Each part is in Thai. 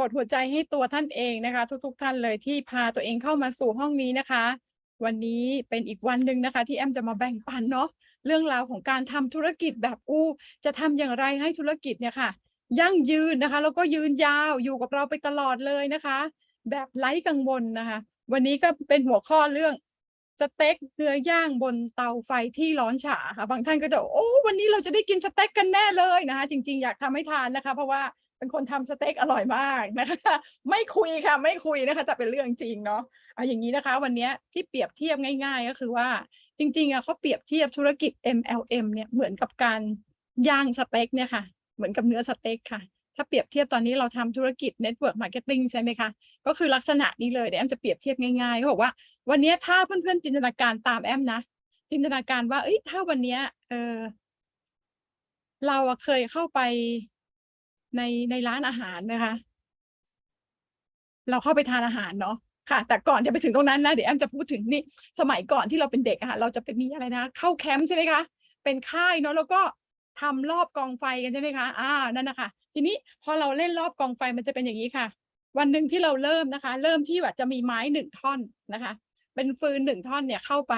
กดหัวใจให้ตัวท่านเองนะคะ ทุกๆท่านเลยที่พาตัวเองเข้ามาสู่ห้องนี้นะคะ วันนี้เป็นอีกวันหนึ่งนะคะ ที่แอมจะมาแบ่งปันเนาะเรื่องราวของการทำธุรกิจแบบอู้ จะทำอย่างไรให้ธุรกิจเนี่ยค่ะ ยั่งยืนนะคะแล้วก็ยืนยาวอยู่กับเราไปตลอดเลยนะคะ แบบไร้กังวลนะคะ วันนี้ก็เป็นหัวข้อเรื่องสเต็กเนื้อย่างบนเตาไฟที่ร้อนฉาค่ะบางท่านก็จะโอ้วันนี้เราจะได้กินสเต็กกันแน่เลยนะคะ จริง ๆ อยากทำให้ทานนะคะ เพราะว่า เป็นคนทำสเต็กอร่อยมากนะคะไม่คุยค่ะไม่คุยนะคะแต่เป็นเรื่องจริงเนาะเอาอย่างนี้นะคะ วันนี้ที่เปรียบเทียบง่าย ๆ ก็คือว่า จริงๆอะเขาเปรียบเทียบธุรกิจ MLM เนี่ยเหมือนกับการย่างสเต็กเนี่ยค่ะ เหมือนกับเนื้อสเต็กค่ะ ถ้าเปรียบเทียบตอนนี้เราทำธุรกิจ Network Marketing ใช่ไหมคะ ก็คือลักษณะนี้เลยเดี๋ยวแอมจะเปรียบเทียบง่ายๆเขาบอกว่า วันนี้ถ้าเพื่อนๆจินตนาการตามแอมนะจินตนาการว่าเอ้ยถ้าวันนี้เออเราอะเคยเข้าไป ในในร้านอาหารนะคะ เราเข้าไปทานอาหารเนาะค่ะ แต่ก่อนจะไปถึงตรงนั้นนะเดี๋ยวแอมจะพูดถึงนี่สมัยก่อนที่เราเป็นเด็กอะค่ะ เราจะไปมีอะไรนะ เข้าแคมป์ใช่ไหมคะ เป็นค่ายเนาะแล้วก็ทำรอบกองไฟกันใช่ไหมคะ อ่า นั่นนะคะ ทีนี้พอเราเล่นรอบกองไฟมันจะเป็นอย่างนี้ค่ะ วันหนึ่งที่เราเริ่มนะคะ เริ่มที่แบบจะมีไม้หนึ่งท่อนนะคะ เป็นฟืนหนึ่งท่อนเนี่ยเข้าไป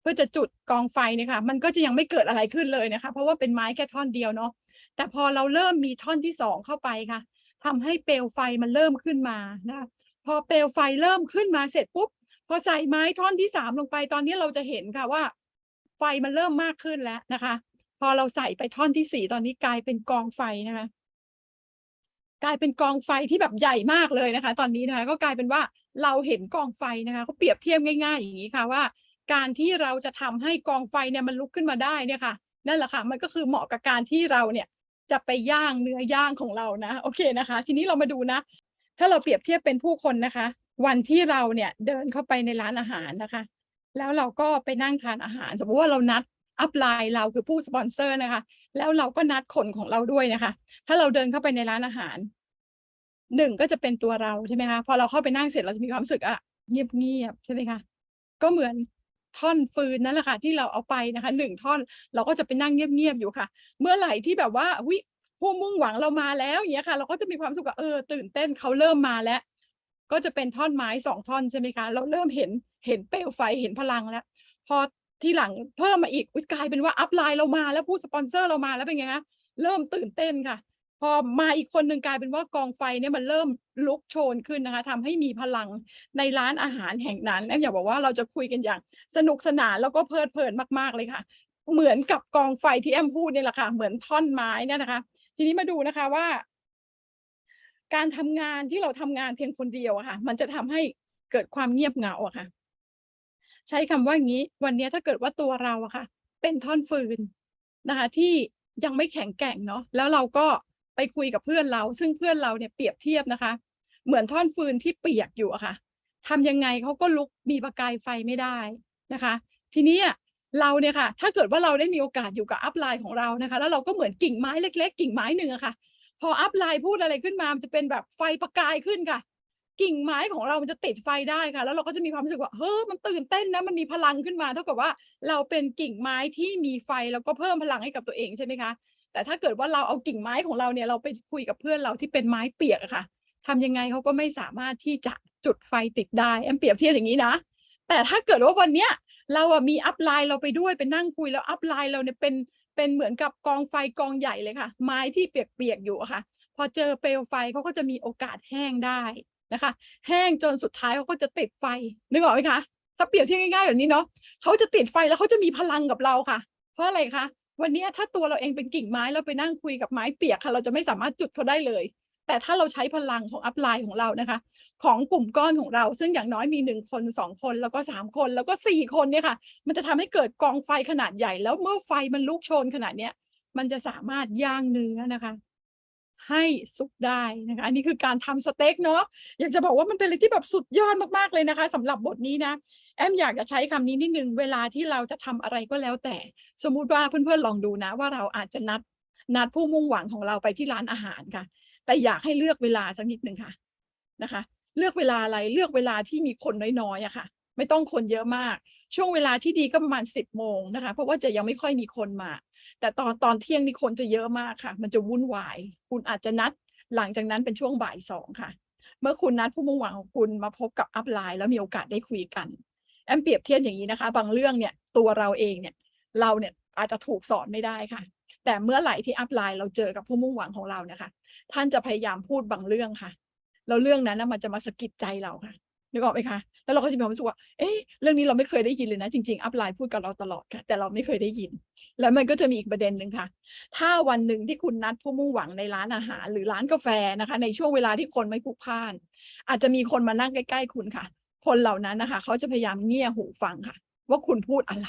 เพื่อจะจุดกองไฟเนี่ยค่ะ มันก็จะยังไม่เกิดอะไรขึ้นเลยนะคะ เพราะว่าเป็นไม้แค่ท่อนเดียวเนาะ แต่พอเราเริ่มมีท่อนที่สองเข้าไปค่ะทำให้เปลวไฟมันเริ่มขึ้นมานะพอเปลวไฟเริ่มขึ้นมาเสร็จปุ๊บพอใส่ไม้ท่อนที่สามลงไป ตอนนี้เราจะเห็นค่ะว่า ไฟมันเริ่มมากขึ้นแล้วนะคะ พอเราใส่ไปท่อนที่สี่ตอนนี้กลายเป็นกองไฟนะคะกลายเป็นกองไฟที่แบบใหญ่มากเลยนะคะ ตอนนี้นะคะก็กลายเป็นว่าเราเห็นกองไฟนะคะเขาเปรียบเทียบง่าย ๆ อย่างนี้ค่ะว่า การที่เราจะทำให้กองไฟเนี่ยมันลุกขึ้นมาได้เนี่ยค่ะ นั่นแหละค่ะมันก็คือเหมาะกับการที่เราเนี่ย จะไปย่างเนื้อย่างของเรานะโอเคนะคะ ทีนี้เรามาดูนะ ถ้าเราเปรียบเทียบเป็นผู้คนนะคะ วันที่เราเนี่ยเดินเข้าไปในร้านอาหารนะคะ แล้วเราก็ไปนั่งทานอาหาร สมมติว่าเรานัดอัพไลน์เราคือผู้สปอนเซอร์นะคะ แล้วเราก็นัดคนของเราด้วยนะคะ ถ้าเราเดินเข้าไปในร้านอาหารหนึ่งก็จะเป็นตัวเราใช่ไหมคะพอเราเข้าไปนั่งเสร็จเราจะมีความรู้สึกอะเงียบๆใช่ไหมคะก็เหมือน ท่อนฟืนนั่นแหละค่ะที่เราเอาไปนะคะหนึ่งท่อน เราก็จะไปนั่งเงียบๆอยู่ค่ะ เมื่อไหร่ที่แบบว่าวิผู้มุ่งหวังเรามาแล้วอย่างเงี้ยค่ะ เราก็จะมีความสุขว่าเออตื่นเต้นเขาเริ่มมาแล้ว ก็จะเป็นท่อนไม้สองท่อนใช่ไหมคะเราเริ่มเห็นเห็นเปลวไฟเห็นพลังแล้ว พอที่หลังเพิ่มมาอีกอุกลายเป็นว่าอัพไลน์เรามาแล้วผู้สปอนเซอร์เรามาแล้วเป็นไงคะเริ่มตื่นเต้นค่ะ พอมาอีกคนหนึ่งกลายเป็นว่ากองไฟเนี่ยมันเริ่มลุกโชนขึ้นนะคะทำให้มีพลังในร้านอาหารแห่งนั้นแอมอยากบอกว่าเราจะคุยกันอย่างสนุกสนานแล้วก็เพลิดเพลินมากๆเลยค่ะ เหมือนกับกองไฟที่แอมพูดเนี่ยแหละค่ะเหมือนท่อนไม้เนี่ยนะคะ ทีนี้มาดูนะคะว่า การทำงานที่เราทำงานเพียงคนเดียวอะค่ะ มันจะทำให้เกิดความเงียบเหงาอะค่ะ ใช้คำว่างี้ วันนี้ถ้าเกิดว่าตัวเราอะค่ะ เป็นท่อนฟืนนะคะ ที่ยังไม่แข็งแกร่งเนาะแล้วเราก็ ไปคุยกับเพื่อนเรา ซึ่งเพื่อนเราเนี่ยเปรียบเทียบนะคะ เหมือนท่อนฟืนที่เปียกอยู่อะค่ะทำยังไงเขาก็ลุกมีประกายไฟไม่ได้นะคะ ทีนี้เราเนี่ยค่ะ ถ้าเกิดว่าเราได้มีโอกาสอยู่กับอัพไลน์ของเรานะคะ แล้วเราก็เหมือนกิ่งไม้เล็ก ๆ กิ่งไม้หนึ่งอะค่ะ พออัพไลน์พูดอะไรขึ้นมามันจะเป็นแบบไฟประกายขึ้นค่ะ กิ่งไม้ของเรามันจะติดไฟได้ค่ะ แล้วเราก็จะมีความรู้สึกว่าเฮ้ยมันตื่นเต้นนะมันมีพลังขึ้นมา เท่ากับว่าเราเป็นกิ่งไม้ที่มีไฟแล้วก็เพิ่มพลังให้กับตัวเองใช่ไหมคะ แต่ถ้าเกิดว่าเราเอากิ่งไม้ของเราเนี่ยเราไปคุยกับเพื่อนเราที่เป็นไม้เปียกอะค่ะทำยังไงเขาก็ไม่สามารถที่จะจุดไฟติดได้แอมเปรียบเทียบอย่างนี้นะ แต่ถ้าเกิดว่าวันเนี้ยเราอะมีอัพไลน์เราไปด้วยไปนั่งคุยแล้วอัพไลน์เราเนี่ยเป็นเป็นเหมือนกับกองไฟกองใหญ่เลยค่ะ ไม้ที่เปียกๆอยู่อะค่ะ พอเจอเปลวไฟเขาก็จะมีโอกาสแห้งได้นะคะ แห้งจนสุดท้ายเขาก็จะติดไฟนึกออกไหมคะถ้าเปรียบเทียบง่ายๆแบบนี้เนาะเขาจะติดไฟแล้วเขาจะมีพลังกับเราค่ะ เพราะอะไรคะ วันนี้ถ้าตัวเราเองเป็นกิ่งไม้เราไปนั่งคุยกับไม้เปียกค่ะ เราจะไม่สามารถจุดเขาได้เลย แต่ถ้าเราใช้พลังของอัพไลน์ของเรานะคะ ของกลุ่มก้อนของเรา ซึ่งอย่างน้อยมีหนึ่งคนสองคนแล้วก็สามคนแล้วก็สี่คนเนี่ยค่ะ มันจะทำให้เกิดกองไฟขนาดใหญ่ แล้วเมื่อไฟมันลุกโชนขนาดเนี้ยมันจะสามารถย่างเนื้อนะคะ ให้สุกได้นะคะอันนี้คือการทำสเต็กเนาะอยากจะบอกว่ามันเป็นอะไรที่แบบสุดยอดมากๆเลยนะคะสำหรับบทนี้นะแอมอยากจะใช้คำนี้นิดนึงเวลาที่เราจะทำอะไรก็แล้วแต่ สมมุติว่าเพื่อนๆลองดูนะ ว่าเราอาจจะนัดนัดผู้มุ่งหวังของเราไปที่ร้านอาหารค่ะ แต่อยากให้เลือกเวลาสักนิดหนึ่งค่ะนะคะ เลือกเวลาอะไรเลือกเวลาที่มีคนน้อยๆอะค่ะ ไม่ต้องคนเยอะมาก ช่วงเวลาที่ดีก็ประมาณสิบโมงนะคะ เพราะว่าจะยังไม่ค่อยมีคนมา แต่ตอนตอนเที่ยงนี่คนจะเยอะมากค่ะ มันจะวุ่นวาย คุณอาจจะนัดหลังจากนั้นเป็นช่วงบ่ายสองค่ะ เมื่อคุณนัดผู้มุ่งหวังของคุณมาพบกับอัพไลน์แล้วมีโอกาสได้คุยกัน แอมเปรียบเทียบอย่างนี้นะคะ บางเรื่องเนี่ยตัวเราเองเนี่ยเราเนี่ยอาจจะถูกสอนไม่ได้ค่ะ แต่เมื่อไหร่ที่อัพไลน์เราเจอกับผู้มุ่งหวังของเราเนี่ยค่ะท่านจะพยายามพูดบางเรื่องค่ะแล้วเรื่องนั้นนะมันจะมาสะกิดใจเราค่ะ นึกออกไหมคะ แล้วเราก็จะมีความรู้สึกว่า เอ๊ะ เรื่องนี้เราไม่เคยได้ยินเลยนะ จริงๆ อัพไลน์พูดกับเราตลอดค่ะ แต่เราไม่เคยได้ยิน แล้วมันก็จะมีอีกประเด็นหนึ่งค่ะ ถ้าวันหนึ่งที่คุณนัดผู้มุ่งหวังในร้านอาหาร หรือร้านกาแฟนะคะ ในช่วงเวลาที่คนไม่พลุกพล่าน อาจจะมีคนมานั่งใกล้ๆคุณค่ะ คนเหล่านั้นนะคะ เขาจะพยายามเงี่ยหูฟังค่ะ ว่าคุณพูดอะไร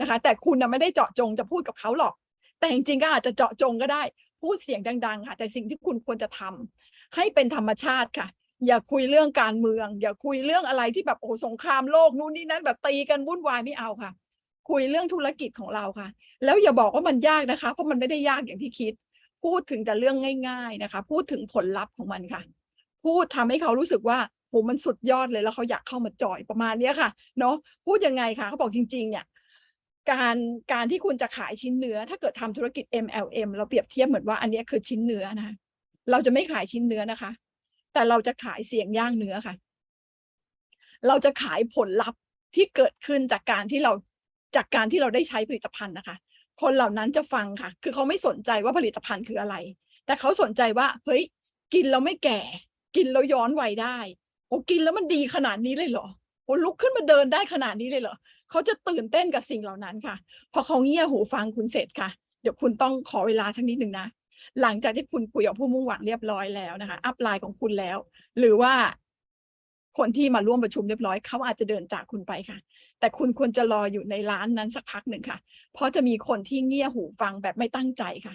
นะคะ แต่คุณนะไม่ได้เจาะจงจะพูดกับเขาหรอก แต่จริงๆ ก็อาจจะเจาะจงก็ได้ พูดเสียงดัง ๆ ค่ะ แต่สิ่งที่คุณควรจะทำให้เป็นธรรมชาติค่ะ อย่าคุยเรื่องการเมือง อย่าคุยเรื่องอะไรที่แบบโอ้สงครามโลกนู่นนี่นั่นแบบตีกันวุ่นวายไม่เอาค่ะ คุยเรื่องธุรกิจของเราค่ะ แล้วอย่าบอกว่ามันยากนะคะ เพราะมันไม่ได้ยากอย่างที่คิด พูดถึงแต่เรื่องง่าย ๆนะคะ พูดถึงผลลัพธ์ของมันค่ะ พูดทำให้เขารู้สึกว่าโหมันสุดยอดเลยแล้วเขาอยากเข้ามาจอยประมาณเนี้ยค่ะเนาะพูดยังไงคะเขาบอกจริง ๆ เนี่ยการการที่คุณจะขายชิ้นเนื้อ ถ้าเกิดทำธุรกิจ MLM เราเปรียบเทียบเหมือนว่าอันนี้คือชิ้นเนื้อนะคะเราจะไม่ขายชิ้นเนื้อนะคะ แต่เราจะขายเสียงย่างเนื้อค่ะ เราจะขายผลลัพธ์ที่เกิดขึ้นจากการที่เราจากการที่เราได้ใช้ผลิตภัณฑ์นะคะ คนเหล่านั้นจะฟังค่ะ คือเขาไม่สนใจว่าผลิตภัณฑ์คืออะไร แต่เขาสนใจว่า เฮ้ย กินแล้วไม่แก่ กินแล้วย้อนวัยได้ โอ้กินแล้วมันดีขนาดนี้เลยเหรอโอ้ลุกขึ้นมาเดินได้ขนาดนี้เลยเหรอเขาจะตื่นเต้นกับสิ่งเหล่านั้นค่ะ พอเขาเงี่ยหูฟังคุณเสร็จค่ะ เดี๋ยวคุณต้องขอเวลาสักนิดหนึ่งนะ หลังจากที่คุณคุยกับผู้มุ่งหวังเรียบร้อยแล้วนะคะ อัพไลน์ของคุณแล้ว หรือว่าคนที่มาร่วมประชุมเรียบร้อยเขาอาจจะเดินจากคุณไปค่ะ แต่คุณควรจะรออยู่ในร้านนั้นสักพักหนึ่งค่ะ เพราะจะมีคนที่เงี่ยหูฟังแบบไม่ตั้งใจค่ะ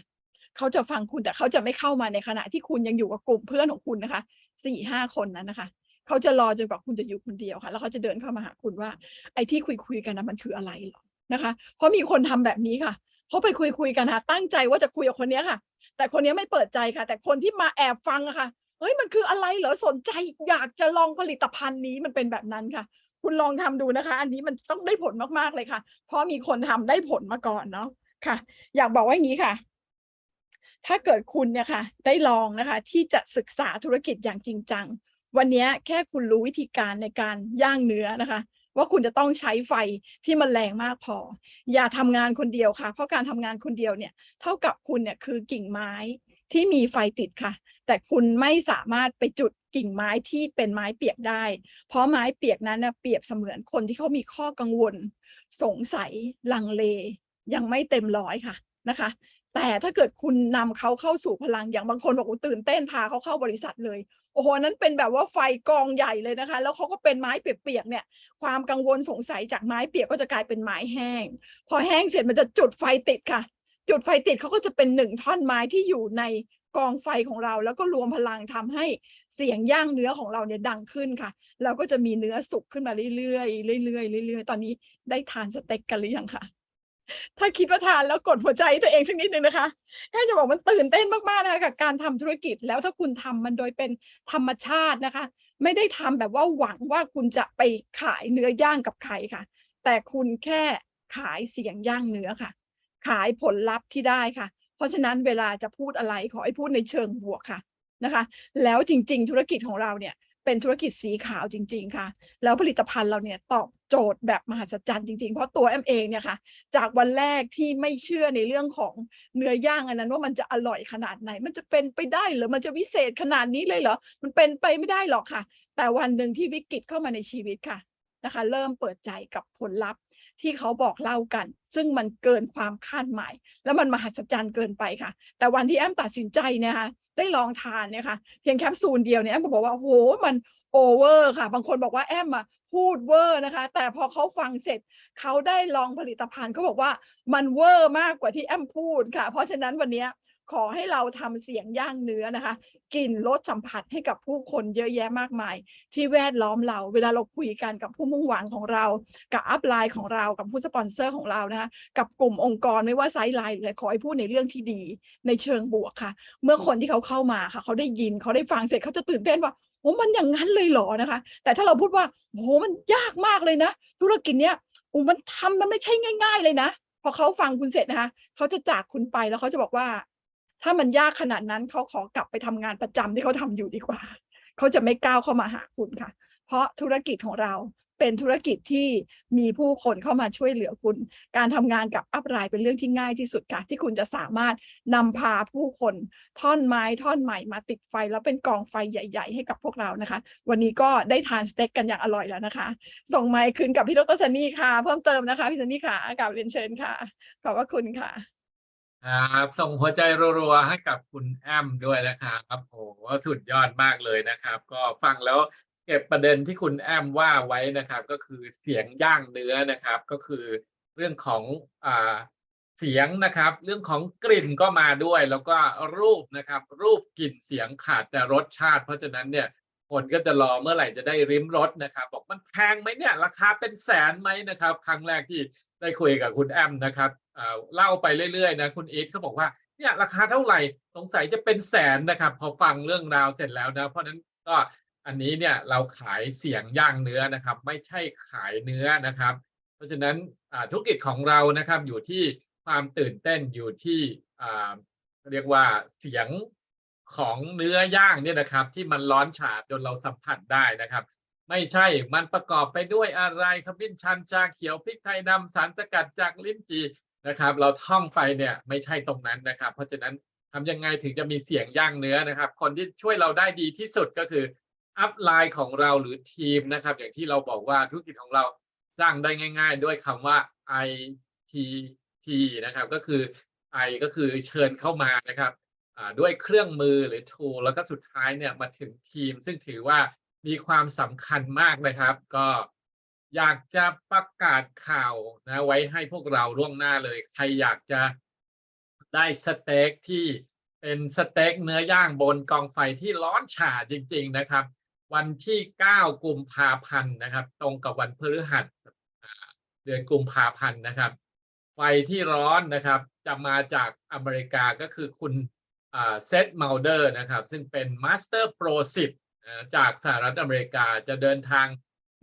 เขาจะฟังคุณแต่เขาจะไม่เข้ามาในขณะที่คุณยังอยู่กับกลุ่มเพื่อนของคุณนะคะสี่ห้าคนนั้นนะคะเขาจะรอจนกว่าคุณจะอยู่คนเดียวค่ะ แล้วเขาจะเดินเข้ามาหาคุณว่า ไอ้ที่คุยคุยกันนะมันคืออะไรหรอนะคะ เพราะมีคนทำแบบนี้ค่ะเขาไปคุยคุยกันค่ะตั้งใจว่าจะคุยกับคนเนี้ยค่ะ แต่คนนี้ไม่เปิดใจค่ะ แต่คนที่มาแอบฟังอะค่ะเฮ้ยมันคืออะไรเหรอสนใจอยากจะลองผลิตภัณฑ์นี้มันเป็นแบบนั้นค่ะ คุณลองทำดูนะคะ อันนี้มันต้องได้ผลมากๆเลยค่ะ เพราะมีคนทำได้ผลมาก่อนเนาะค่ะ อยากบอกว่าอย่างนี้ค่ะ ถ้าเกิดคุณเนี่ยค่ะ ได้ลองนะคะ ที่จะศึกษาธุรกิจอย่างจริงจังวันนี้แค่คุณรู้วิธีการในการย่างเนื้อนะคะ ว่าคุณจะต้องใช้ไฟที่มันแรงมากพอ อย่าทำงานคนเดียวค่ะ เพราะการทำงานคนเดียวเนี่ยเท่ากับคุณเนี่ยคือกิ่งไม้ที่มีไฟติดค่ะ แต่คุณไม่สามารถไปจุดกิ่งไม้ที่เป็นไม้เปียกได้ เพราะไม้เปียกนั้นนะเปรียบเสมือนคนที่เขามีข้อกังวล สงสัยลังเล ยังไม่เต็มร้อยค่ะนะคะ แต่ถ้าเกิดคุณนำเขาเข้าสู่พลังอย่างบางคนบอกว่าตื่นเต้นพาเขาเข้าบริษัทเลย โอ้โหนั้นเป็นแบบว่าไฟกองใหญ่เลยนะคะ แล้วเขาก็เป็นไม้เปียกๆเนี่ย ความกังวลสงสัยจากไม้เปียกก็จะกลายเป็นไม้แห้ง พอแห้งเสร็จมันจะจุดไฟติดค่ะ จุดไฟติดเขาก็จะเป็นหนึ่งท่อนไม้ที่อยู่ในกองไฟของเรา แล้วก็รวมพลังทำให้เสียงย่างเนื้อของเราเนี่ยดังขึ้นค่ะ เราก็จะมีเนื้อสุกขึ้นมาเรื่อยๆเรื่อยๆเรื่อยๆตอนนี้ได้ทานสเต็กกันหรือยังคะ ถ้าคิดว่าทานแล้วกดหัวใจตัวเองสักนิดนึงนะคะแค่จะบอกมันตื่นเต้นมากๆนะคะกับการทำธุรกิจแล้วถ้าคุณทำมันโดยเป็นธรรมชาตินะคะ ไม่ได้ทำแบบว่าหวังว่าคุณจะไปขายเนื้อย่างกับใครค่ะ แต่คุณแค่ขายเสียงย่างเนื้อค่ะ ขายผลลัพธ์ที่ได้ค่ะ เพราะฉะนั้นเวลาจะพูดอะไรขอให้พูดในเชิงบวกค่ะนะคะ แล้วจริง ๆ ธุรกิจของเราเนี่ย เป็นธุรกิจสีขาวจริง ๆ ค่ะ แล้วผลิตภัณฑ์เราเนี่ยตอบโจทย์แบบมหัศจรรย์จริง ๆ เพราะตัวแอมเองเนี่ยค่ะ จากวันแรกที่ไม่เชื่อในเรื่องของเนื้อย่างอันนั้นว่ามันจะอร่อยขนาดไหน มันจะเป็นไปได้หรือมันจะวิเศษขนาดนี้เลยเหรอ มันเป็นไปไม่ได้หรอกค่ะ แต่วันหนึ่งที่วิกฤตเข้ามาในชีวิตค่ะนะคะ เริ่มเปิดใจกับผลลัพธ์ ที่เขาบอกเล่ากัน ซึ่งมันเกินความคาดหมาย แล้วมันมหัศจรรย์เกินไปค่ะ แต่วันที่แอมตัดสินใจเนี่ยค่ะได้ลองทานเนี่ยค่ะเพียงแคปซูลเดียวเนี่ยแอมก็บอกว่าโอ้โหมันโอเวอร์ค่ะ บางคนบอกว่าแอมอะพูดเวอร์นะคะ แต่พอเขาฟังเสร็จเขาได้ลองผลิตภัณฑ์เขาบอกว่ามันเวอร์มากกว่าที่แอมพูดค่ะ เพราะฉะนั้นวันนี้ ขอให้เราทำเสียงย่างเนื้อนะคะกลิ่นรสสัมผัสให้กับผู้คนเยอะแยะมากมาย ที่แวดล้อมเรา เวลาเราคุยกันกับผู้มุ่งหวังของเรา กับอัพไลน์ของเรากับผู้สปอนเซอร์ของเรานะคะกับกลุ่มองค์กรไม่ว่าไซส์ไลน์หรืออะไรขอให้พูดในเรื่องที่ดี ในเชิงบวกค่ะ เมื่อคนที่เขาเข้ามาค่ะ เขาได้ยินเขาได้ฟังเสร็จเขาจะตื่นเต้นว่าโอ้มันอย่างนั้นเลยเหรอนะคะ แต่ถ้าเราพูดว่าโอ้มันยากมากเลยนะ ธุรกิจเนี้ยโอ้มันทำมันไม่ใช่ง่าย ๆ เลยนะพอเขาฟังคุณเสร็จนะคะเขาจะจากคุณไปแล้วเขาจะบอกว่า ถ้ามันยากขนาดนั้นเขาขอกลับไปทำงานประจำที่เขาทำอยู่ดีกว่า เขาจะไม่ก้าวเข้ามาหาคุณค่ะ เพราะธุรกิจของเราเป็นธุรกิจที่มีผู้คนเข้ามาช่วยเหลือคุณ การทำงานกับอัพไลน์เป็นเรื่องที่ง่ายที่สุดค่ะ ที่คุณจะสามารถนำพาผู้คนท่อนไม้ท่อนใหม่มาติดไฟ แล้วเป็นกองไฟใหญ่ ๆ ให้กับพวกเรานะคะ วันนี้ก็ได้ทานสเต็กกันอย่างอร่อยแล้วนะคะ ส่งไมค์คืนกับพี่ดรซันนี่ค่ะ เพิ่มเติมนะคะพี่ซันนี่ค่ะกาบเรียนเชิญค่ะ ขอบพระคุณค่ะ ครับส่งหัวใจรัวๆให้กับคุณแอมด้วยนะครับโอ้โหสุดยอดมากเลยนะครับ ก็ฟังแล้วเก็บประเด็นที่คุณแอมว่าไว้นะครับ ก็คือเสียงย่างเนื้อนะครับ ก็คือเรื่องของอ่าเสียงนะครับ เรื่องของกลิ่นก็มาด้วย แล้วก็รูปนะครับ รูปกลิ่นเสียงขาดแต่รสชาติ เพราะฉะนั้นเนี่ยคนก็จะรอเมื่อไหร่จะได้ริมรสนะครับ บอกมันแพงไหมเนี่ย ราคาเป็นแสนไหมนะครับ ครั้งแรกที่ ได้คุยกับคุณแอมนะครับเล่าไปเรื่อยๆนะคุณอีทเขาบอกว่าเนี่ยราคาเท่าไหร่สงสัยจะเป็นแสนนะครับ พอฟังเรื่องราวเสร็จแล้วนะ เพราะนั้นก็อันนี้เนี่ยเราขายเสียงย่างเนื้อนะครับ ไม่ใช่ขายเนื้อนะครับ เพราะฉะนั้นธุรกิจของเรานะครับอยู่ที่ความตื่นเต้นอยู่ที่เรียกว่าเสียงของเนื้อย่างเนี่ยนะครับ ที่มันร้อนฉาดจนเราสัมผัสได้นะครับ ไม่ใช่ มันประกอบไปด้วยอะไรขมิ้นชันชาเขียวพริกไทยดำสารสกัดจากลิ้นจี่นะครับ เราท่องไปเนี่ยไม่ใช่ตรงนั้นนะครับ เพราะฉะนั้นทำยังไงถึงจะมีเสียงย่างเนื้อนะครับ คนที่ช่วยเราได้ดีที่สุดก็คืออัพไลน์ของเราหรือทีมนะครับ อย่างที่เราบอกว่าธุรกิจของเราจ้างได้ง่าย ๆ ด้วยคำว่า ITT นะครับ ก็คือ I ก็คือเชิญเข้ามานะครับอ่าด้วยเครื่องมือหรือ tool แล้วก็สุดท้ายเนี่ยมาถึงทีม ซึ่งถือว่า มีความสำคัญมากนะครับ ก็อยากจะประกาศข่าวนะไว้ให้พวกเราล่วงหน้าเลย ใครอยากจะได้สเต็กที่เป็นสเต็กเนื้อย่างบนกองไฟที่ร้อนฉ่าจริง ๆนะครับ วันที่ 9 กุมภาพันธ์นะครับ ตรงกับวันพฤหัสเดือนกุมภาพันธ์นะครับ ไฟที่ร้อนนะครับ จะมาจากอเมริกาก็คือคุณเซตเมลเดอร์นะครับ ซึ่งเป็นมาสเตอร์โปรสิบ จากสหรัฐอเมริกาจะเดินทาง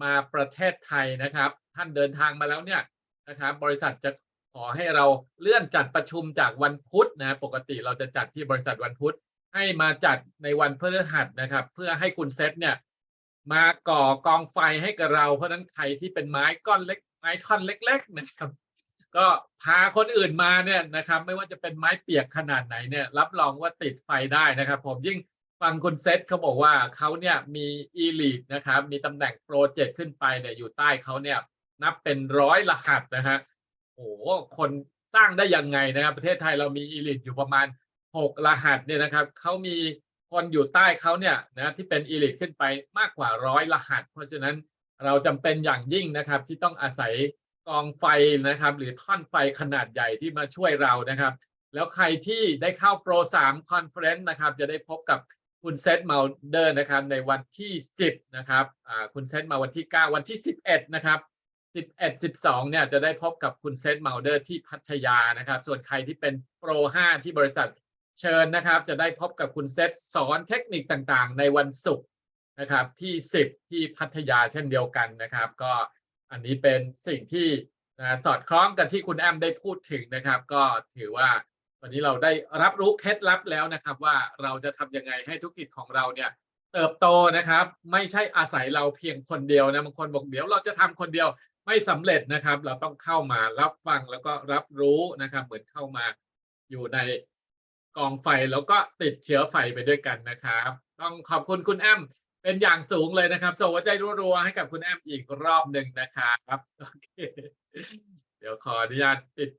มาประเทศไทยนะครับ ท่านเดินทางมาแล้วเนี่ยนะครับบริษัทจะขอให้เราเลื่อนจัดประชุมจากวันพุธนะปกติเราจะจัดที่บริษัทวันพุธให้มาจัดในวันพฤหัสนะครับ เพื่อให้คุณเซตเนี่ยมาก่อกองไฟให้กับเรา เพราะฉะนั้นใครที่เป็นไม้ก้อนเล็กไม้ท่อนเล็ก ๆ นะครับ ก็พาคนอื่นมาเนี่ยนะครับ ไม่ว่าจะเป็นไม้เปียกขนาดไหนเนี่ยรับรองว่าติดไฟได้นะครับ ผมยิ่ง ฟังคุณเซตเขาบอกว่าเขาเนี่ยมีอีลีดนะครับมีตำแหน่งโปรเจกต์ขึ้นไปเนี่ยอยู่ใต้เขาเนี่ยนับเป็นร้อยรหัสนะฮะโอ้โหคนสร้างได้ยังไงนะครับ ประเทศไทยเรามีอีลิทอยู่ประมาณหกรหัสเนี่ยนะครับเขามีคนอยู่ใต้เขาเนี่ยนะที่เป็นอีลิทขึ้นไปมากกว่าร้อยรหัส เพราะฉะนั้นเราจำเป็นอย่างยิ่งนะครับ ที่ต้องอาศัยกองไฟนะครับ หรือท่อนไฟขนาดใหญ่ที่มาช่วยเรานะครับ แล้วใครที่ได้เข้าโปร3 Conference นะครับ จะได้พบกับ คุณเซตมาเดอร์นะครับในวันที่ 10 นะครับคุณเซตมาวันที่ 9 วันที่ 11 นะครับ 11 12 เนี่ยจะได้พบกับคุณเซตเมาเดอร์ที่พัทยานะครับ ส่วนใครที่เป็นโปร 5 ที่บริษัทเชิญนะครับ จะได้พบกับคุณเซตสอนเทคนิคต่างๆ ในวันศุกร์นะครับที่ 10 ที่พัทยาเช่นเดียวกันนะครับ ก็อันนี้เป็นสิ่งที่สอดคล้องกับที่คุณแอมได้พูดถึงนะครับ ก็ถือว่า วันนี้เราได้รับรู้เคล็ดลับแล้วนะครับ ว่าเราจะทำยังไงให้ธุรกิจของเราเนี่ย เติบโตนะครับ ไม่ใช่อาศัยเราเพียงคนเดียวนะบางคนบอกเดี๋ยวเราจะทำคนเดียวไม่สำเร็จนะครับ เราต้องเข้ามารับฟังแล้วก็รับรู้นะครับ เหมือนเข้ามาอยู่ในกองไฟแล้วก็ติดเชื้อไฟไปด้วยกันนะครับ ต้องขอบคุณคุณแอมเป็นอย่างสูงเลยนะครับส่งหัวใจรัวๆให้กับคุณแอมอีกรอบหนึ่งนะครับโอเคเดี๋ยวขออนุญาตปิด